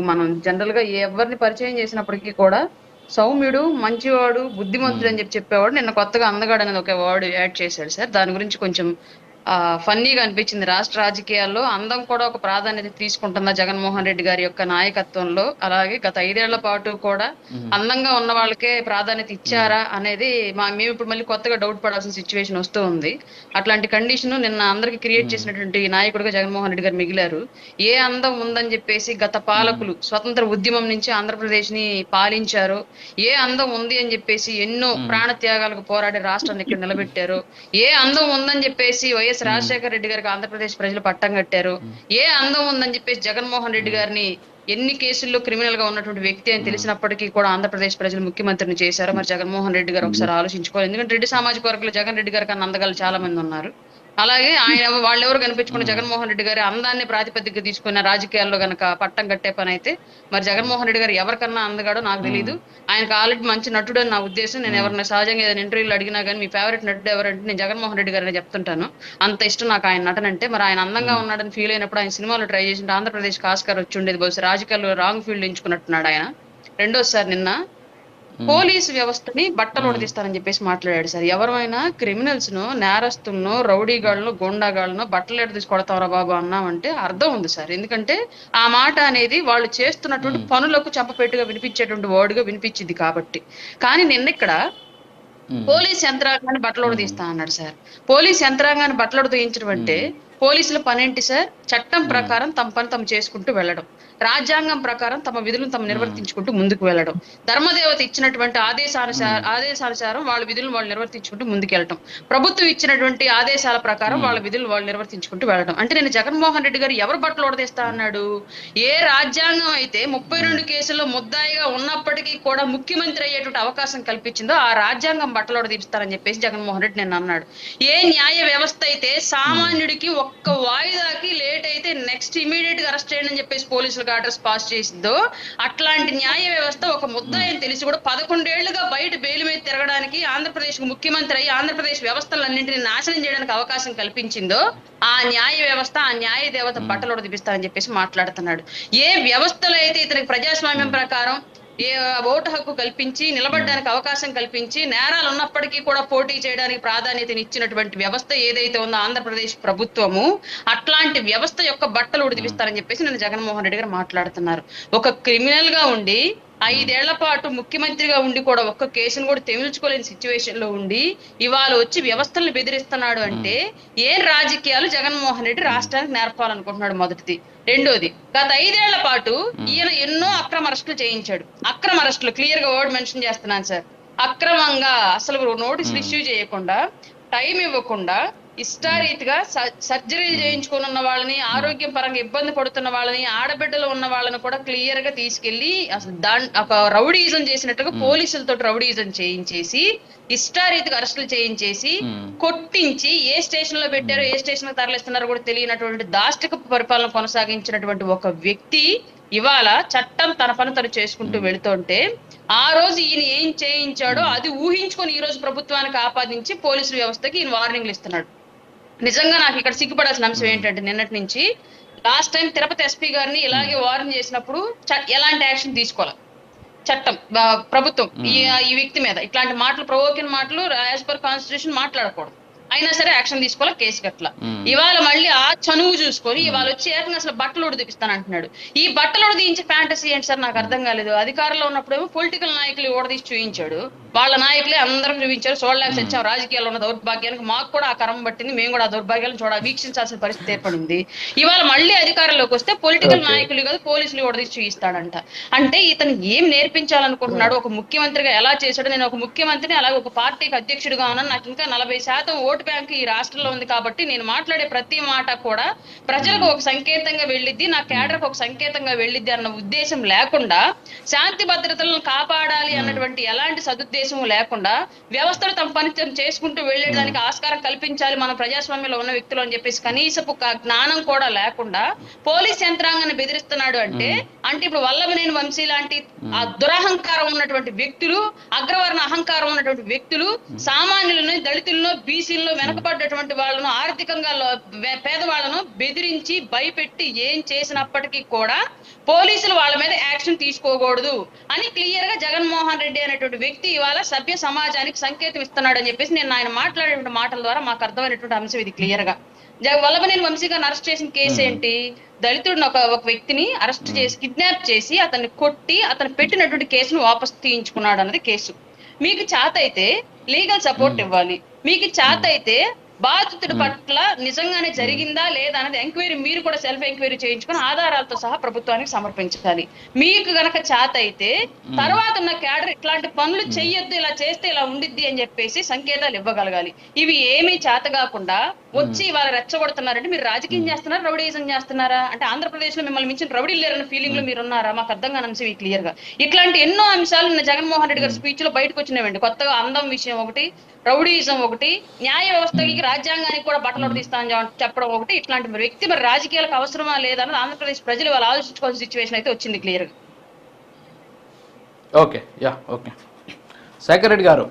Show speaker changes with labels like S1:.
S1: మనం జనరల్గా ఎవరిని పరిచయం చేసినప్పటికీ కూడా సౌమ్యుడు మంచివాడు బుద్ధిమంతుడు అని చెప్పి చెప్పేవాడు నిన్న కొత్తగా అందగాడు అనేది ఒక వర్డ్ యాడ్ చేశాడు సార్. దాని గురించి కొంచెం ఫన్నీగా అనిపించింది. రాష్ట్ర రాజకీయాల్లో అందం కూడా ఒక ప్రాధాన్యత తీసుకుంటుందా జగన్మోహన్ రెడ్డి గారి యొక్క నాయకత్వంలో? అలాగే గత ఐదేళ్ళ పాటు కూడా అందంగా ఉన్న వాళ్ళకే ప్రాధాన్యత ఇచ్చారా అనేది మా మేము ఇప్పుడు మళ్ళీ కొత్తగా డౌట్ పడాల్సిన సిచ్యువేషన్ వస్తూ ఉంది. అట్లాంటి కండిషన్ నిన్న అందరికి క్రియేట్ చేసినటువంటి నాయకుడిగా జగన్మోహన్ రెడ్డి గారు మిగిలారు. ఏ అందం ఉందని చెప్పేసి గత పాలకులు స్వతంత్ర ఉద్యమం నుంచి ఆంధ్రప్రదేశ్ని పాలించారు ఏ అందం ఉంది అని చెప్పేసి ఎన్నో ప్రాణ త్యాగాలకు పోరాడి రాష్ట్రాన్ని ఇక్కడ నిలబెట్టారు ఏ అందం ఉందని చెప్పేసి వైఎస్ రాజశేఖర రెడ్డి గారికి ఆంధ్రప్రదేశ్ ప్రజలు పట్టం కట్టారు. ఏ అందం ఉందని చెప్పేసి జగన్మోహన్ రెడ్డి గారిని ఎన్ని కేసుల్లో క్రిమినల్గా ఉన్నటువంటి వ్యక్తి అని తెలిసినప్పటికీ కూడా ఆంధ్రప్రదేశ్ ప్రజలు ముఖ్యమంత్రిని చేశారు. మరి జగన్మోహన్ రెడ్డి గారు ఒకసారి ఆలోచించుకోవాలి. ఎందుకంటే రెడ్డి సామాజిక వర్గంలో జగన్ రెడ్డి గారి కన్నా అందగాలు చాలా మంది ఉన్నారు. అలాగే ఆయన వాళ్ళెవరు కనిపించుకున్న జగన్మోహన్ రెడ్డి గారి అందాన్ని ప్రాతిపదికగా తీసుకున్న రాజకీయాల్లో గనక పట్టం కట్టే పని అయితే మరి జగన్మోహన్ రెడ్డి గారు ఎవరికన్నా అందగాడో నాకు తెలియదు ఆయనకు ఆల్రెడీ మంచి నటుడు అని నా ఉద్దేశం. నేను ఎవరైనా సహజంగా ఏదైనా ఇంటర్వ్యూలో అడిగినా కానీ మీ ఫేవరెట్ నటుడు ఎవరంటే నేను జగన్మోహన్ రెడ్డి గారిని చెప్తుంటాను. అంత ఇష్టం నాకు ఆయన నటన అంటే. మరి ఆయన అందంగా ఉన్నాడని ఫీల్ అయినప్పుడు ఆయన సినిమాలో ట్రై చేసి ఆంధ్రప్రదేశ్ ఆస్కార్ వచ్చి ఉండేది. బహుశా రాజకీయాల్లో రాంగ్ ఫీల్డ్ ఎంచుకున్నట్టున్నాడు ఆయన. రెండోసారి నిన్న పోలీసు వ్యవస్థని బట్టలు ఉడదీస్తారని చెప్పేసి మాట్లాడాడు సార్. ఎవరైనా క్రిమినల్స్ను నేరస్తులను రౌడీగాళ్ళను గుండాగాళ్ళను బట్టలు ఎడ తీసి కొడతారా బాబు అన్నామంటే అర్థం ఉంది సార్. ఎందుకంటే ఆ మాట అనేది వాళ్ళు చేస్తున్నటువంటి పనులకు చంపపెట్టుగా వినిపించేటువంటి వర్డ్గా వినిపించింది కాబట్టి. కానీ నిన్న ఇక్కడ పోలీస్ యంత్రాంగాన్ని బట్టలు తీస్తా అన్నాడు సార్. పోలీస్ యంత్రాంగాన్ని బట్టలు తీయించడం అంటే పోలీసుల పనేంటి సార్? చట్టం ప్రకారం తమ పని తమ చేసుకుంటూ వెళ్ళడం. రాజ్యాంగం ప్రకారం తమ విధులను తమ నిర్వర్తించుకుంటూ ముందుకు వెళ్ళడం. ధర్మదేవత ఇచ్చినటువంటి ఆదేశానుసార ఆదేశానుసారం వాళ్ళ విధులను వాళ్ళు నిర్వర్తించుకుంటూ ముందుకెళ్ళటం. ప్రభుత్వం ఇచ్చినటువంటి ఆదేశాల ప్రకారం వాళ్ళ విధులు వాళ్ళు నిర్వర్తించుకుంటూ వెళ్ళడం. అంటే నేను జగన్మోహన్ రెడ్డి గారు ఎవరు బట్టలు ఓడదీస్తా అన్నాడు? ఏ రాజ్యాంగం అయితే ముప్పై రెండు కేసుల్లో ముద్దాయిగా ఉన్నప్పటికీ కూడా ముఖ్యమంత్రి అయ్యేటువంటి అవకాశం కల్పించిందో ఆ రాజ్యాంగం బట్టలు ఓడదీస్తారని చెప్పేసి జగన్మోహన్ రెడ్డి నేను అన్నాడు. ఏ న్యాయ వ్యవస్థ అయితే సామాన్యుడికి ఒక్క వాయిదాకి లేట్ అయితే నెక్స్ట్ ఇమీడియట్గా అరెస్ట్ చేయండి అని చెప్పేసి పోలీసులకు ఆర్డర్స్ పాస్ చేసిందో అట్లాంటి న్యాయ వ్యవస్థ ఒక ముద్దాయని తెలిసి కూడా పదకొండేళ్ళుగా బయట బెయిల్ మీద తిరగడానికి ఆంధ్రప్రదేశ్ ముఖ్యమంత్రి అయ్యి ఆంధ్రప్రదేశ్ వ్యవస్థలన్నింటినీ నాశనం చేయడానికి అవకాశం కల్పించిందో ఆ న్యాయ వ్యవస్థ ఆ న్యాయ దేవత బట్టలు ఉడదీపిస్తారని చెప్పేసి మాట్లాడుతున్నాడు. ఏ వ్యవస్థలో అయితే ఇతనికి ప్రజాస్వామ్యం ప్రకారం ఓటు హక్కు కల్పించి నిలబడడానికి అవకాశం కల్పించి నేరాలు ఉన్నప్పటికీ కూడా పోటీ చేయడానికి ప్రాధాన్యతనిచ్చినటువంటి వ్యవస్థ ఏదైతే ఉందో ఆంధ్రప్రదేశ్ ప్రభుత్వము అట్లాంటి వ్యవస్థ యొక్క బట్టలు ఉడిదిపిస్తారని చెప్పేసి నేను జగన్మోహన్ రెడ్డి గారు మాట్లాడుతున్నారు. ఒక క్రిమినల్గా ఉండి ఐదేళ్ళ పాటు ముఖ్యమంత్రిగా ఉండి కూడా ఒక్క కేసును కూడా తెమిల్చుకోలేని సిచ్యువేషన్లో ఉండి ఇవాళ వచ్చి వ్యవస్థలను బెదిరిస్తున్నాడు అంటే ఏ రాజకీయాలు జగన్మోహన్ రెడ్డి రాష్ట్రానికి నేర్పాలనుకుంటున్నాడు మొదటిది. రెండోది గత ఐదేళ్ళ పాటు ఈయన ఎన్నో అక్రమ అరెస్టులు చేయించాడు. అక్రమ అరెస్టులు క్లియర్గా వర్డ్ మెన్షన్ చేస్తున్నాను సార్. అక్రమంగా అసలు నోటీసులు ఇష్యూ చేయకుండా టైం ఇవ్వకుండా ఇష్టారీతిగా సర్జరీలు చేయించుకుని ఉన్న వాళ్ళని ఆరోగ్యం పరంగా ఇబ్బంది పడుతున్న వాళ్ళని ఆడబిడ్డలు ఉన్న వాళ్ళని కూడా క్లియర్గా తీసుకెళ్ళి అసలు దాని ఒక రౌడీజం చేసినట్టుగా పోలీసులతో రౌడీజం చేయించేసి ఇష్టారీతిగా అరెస్టులు చేయించేసి కొట్టించి ఏ స్టేషన్లో పెట్టారో ఏ స్టేషన్లో తరలిస్తున్నారో కూడా తెలియనటువంటి దాష్టిక పరిపాలన కొనసాగించినటువంటి ఒక వ్యక్తి ఇవాళ చట్టం తన పని తను చేసుకుంటూ వెళుతుంటే ఆ రోజు ఈయన ఏం చేయించాడో అది ఊహించుకొని ఈ రోజు ప్రభుత్వానికి ఆపాదించి పోలీసు వ్యవస్థకి ఈయన వార్నింగ్లు ఇస్తున్నాడు. నిజంగా నాకు ఇక్కడ సిగ్గుపడాల్సిన అంశం ఏంటంటే నిన్నటి నుంచి లాస్ట్ టైం తిరుపతి ఎస్పీ గారిని ఇలాగే వార్న్ చేసినప్పుడు ఎలాంటి యాక్షన్ తీసుకోవాలి? చట్టం ప్రభుత్వం ఈ వ్యక్తి మీద. ఇట్లాంటి మాటలు ప్రవోకిన మాటలు యాజ్ పర్ కాన్స్టిట్యూషన్ మాట్లాడకూడదు. అయినా సరే యాక్షన్ తీసుకోవాలి కేసు కట్ల ఇవాళ మళ్ళీ ఆ చనువు చూసుకొని ఇవాళ వచ్చి ఏకంగా అసలు బట్టలు ఉడిదిపిస్తాను అంటున్నాడు ఈ బట్టలు ఉడిదించే ఫ్యాంటసీ ఏంటి సార్? నాకు అర్థం కాలేదు. అధికారంలో ఉన్నప్పుడేమో పొలిటికల్ నాయకులు ఓడదీసి చూపించాడు వాళ్ళ నాయకులే అందరం చూపించారు. చూడలేక వచ్చాం రాజకీయాల్లో ఉన్న దౌర్భాగ్యానికి మాకు కూడా ఆ కరం పట్టింది. మేము కూడా ఆ దౌర్భాగ్యాలను చూడ వీక్షించాల్సిన పరిస్థితి ఏర్పడింది. ఇవాళ మళ్ళీ అధికారంలోకి వస్తే పొలిటికల్ నాయకులు కాదు పోలీసులు ఓడదీసి చూపిస్తాడంట అంటే ఇతను ఏం నేర్పించాలనుకుంటున్నాడు ఒక ముఖ్యమంత్రిగా ఎలా చేశాడు నేను ఒక ముఖ్యమంత్రిని అలాగే ఒక పార్టీకి అధ్యక్షుడిగా ఉన్నాను నాకు ఇంకా నలభై శాతం ఓటు బ్యాంక్ ఈ రాష్ట్రంలో ఉంది కాబట్టి నేను మాట్లాడే ప్రతి మాట కూడా ప్రజలకు ఒక సంకేతంగా వెళ్ళిద్ది నా కేడర్కి ఒక సంకేతంగా వెళ్ళిద్ది అన్న ఉద్దేశం లేకుండా శాంతి భద్రతలను కాపాడాలి అన్నటువంటి ఎలాంటి సదుద్దేశం లేకుండా వ్యవస్థలు తమ పని చేసుకుంటూ వెళ్ళేదానికి ఆస్కారం కల్పించాలి మన ప్రజాస్వామ్యంలో ఉన్న వ్యక్తులు అని చెప్పేసి కనీసపు జ్ఞానం కూడా లేకుండా పోలీస్ యంత్రాంగాన్ని బెదిరిస్తున్నాడు అంటే అంటే ఇప్పుడు వల్లభనేని వంశీ లాంటి ఆ దురహంకారం ఉన్నటువంటి వ్యక్తులు అగ్రవర్ణ అహంకారం ఉన్నటువంటి వ్యక్తులు సామాన్యులను దళితులను బీసీలను వెనకబడ్డటువంటి వాళ్ళను ఆర్థికంగా పేదవాళ్ళను బెదిరించి భయపెట్టి ఏం చేసినప్పటికీ కూడా పోలీసులు వాళ్ళ మీద యాక్షన్ తీసుకోకూడదు అని క్లియర్గా జగన్మోహన్ రెడ్డి అనేటువంటి వ్యక్తి ఇవాళ సభ్య సమాజానికి సంకేతం ఇస్తున్నాడు అని చెప్పేసి నేను ఆయన మాట్లాడేటువంటి మాటల ద్వారా మాకు అర్థమైనటువంటి అంశం ఇది క్లియర్గా జగ వల్లభనేని వంశీ గారిని అరెస్ట్ చేసిన కేసు ఏంటి? దళితుడిని ఒక ఒక వ్యక్తిని అరెస్ట్ చేసి కిడ్నాప్ చేసి అతన్ని కొట్టి అతను పెట్టినటువంటి కేసును వాపస్ తీయించుకున్నాడు అన్నది కేసు. మీకు చేత అయితే లీగల్ సపోర్ట్ ఇవ్వాలి. మీకు చేత అయితే బాధితుడి పట్ల నిజంగానే జరిగిందా లేదా అనేది ఎంక్వైరీ మీరు కూడా సెల్ఫ్ ఎంక్వైరీ చేయించుకొని ఆధారాలతో సహా ప్రభుత్వానికి సమర్పించాలి. మీకు గనక చేత అయితే తర్వాత ఉన్న క్యాడర్ ఇట్లాంటి పనులు చెయ్యొద్దు ఇలా చేస్తే ఇలా ఉండిద్ది అని చెప్పేసి సంకేతాలు ఇవ్వగలగాలి. ఇవి ఏమీ చేత కాకుండా వచ్చి వాళ్ళు రెచ్చగొడుతున్నారంటే మీరు రాజకీయం చేస్తున్నారా రౌడీజం చేస్తున్నారా? అంటే ఆంధ్రప్రదేశ్లో మిమ్మల్ని మించిన రౌడీ లేరన్న ఫీలింగ్లో మీరు ఉన్నారా మాకు అర్థం కాని క్లియర్గా. ఇట్లాంటి ఎన్నో అంశాలు నిన్న జగన్మోహన్ రెడ్డి గారి స్పీచ్లో బయటకు వచ్చినవండి. కొత్తగా అందం విషయం ఒకటి రౌడీజం ఒకటి న్యాయ వ్యవస్థకి రాజ్యాంగానికి కూడా బట్టలు తీస్తామని చెప్పడం ఒకటి. ఇట్లాంటి మరి వ్యక్తి మరి రాజకీయాలకు అవసరమా లేదా అన్నది ఆంధ్రప్రదేశ్ ప్రజలు వాళ్ళు ఆలోచించుకోవాల్సిన సిచ్యువేషన్ అయితే వచ్చింది క్లియర్గా.
S2: Okay. Yeah okay. Shekhar Reddy garu